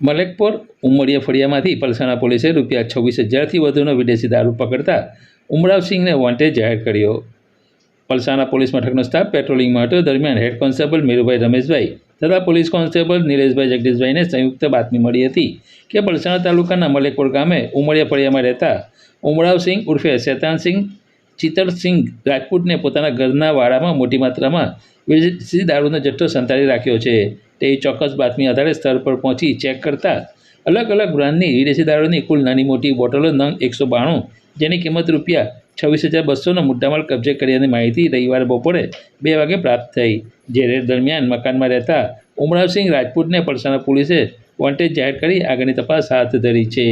મલેકપોર ઉમરિયા ફળિયામાંથી પલસાણા પોલીસે રૂપિયા છવ્વીસ હજારથી વધુનો વિદેશી દારૂ પકડતા ઉમરાવસિંહને વોન્ટેડ જાહેર કર્યો. પલસાણા પોલીસ મથકનો સ્ટાફ પેટ્રોલિંગમાં હતો દરમિયાન હેડ કોન્સ્ટેબલ મેરુભાઈ રમેશભાઈ તથા પોલીસ કોન્સ્ટેબલ નિલેશભાઈ જગદીશભાઈને સંયુક્ત બાતમી મળી હતી કે પલસાણા તાલુકાના મલેકપોર ગામે ઉમરિયા ફળિયામાં રહેતા ઉમરાવસિંહ ઉર્ફે શેતાનસિંહ ચિતરસિંહ રાજપૂતને પોતાના ઘરના વાડામાં મોટી માત્રામાં વિદેશી દારૂનો જથ્થો સંતાડી રાખ્યો છે. તે ચોક્કસ બાતમી આધારે સ્થળ પર પહોંચી ચેક કરતા અલગ અલગ બ્રાન્ડની વિદેશી દારૂની કુલ નાની મોટી બોટલો નંગ એકસો બાણું, જેની કિંમત રૂપિયા છવ્વીસ હજાર બસોનો મુદ્દામાલ કબજે કર્યાની માહિતી રવિવારે બપોરે બે વાગે પ્રાપ્ત થઈ. જે દરમિયાન મકાનમાં રહેતા ઉમરાવસિંહ રાજપૂતને પલસાણા પોલીસે વોન્ટેજ જાહેર કરી આગળની તપાસ હાથ ધરી છે.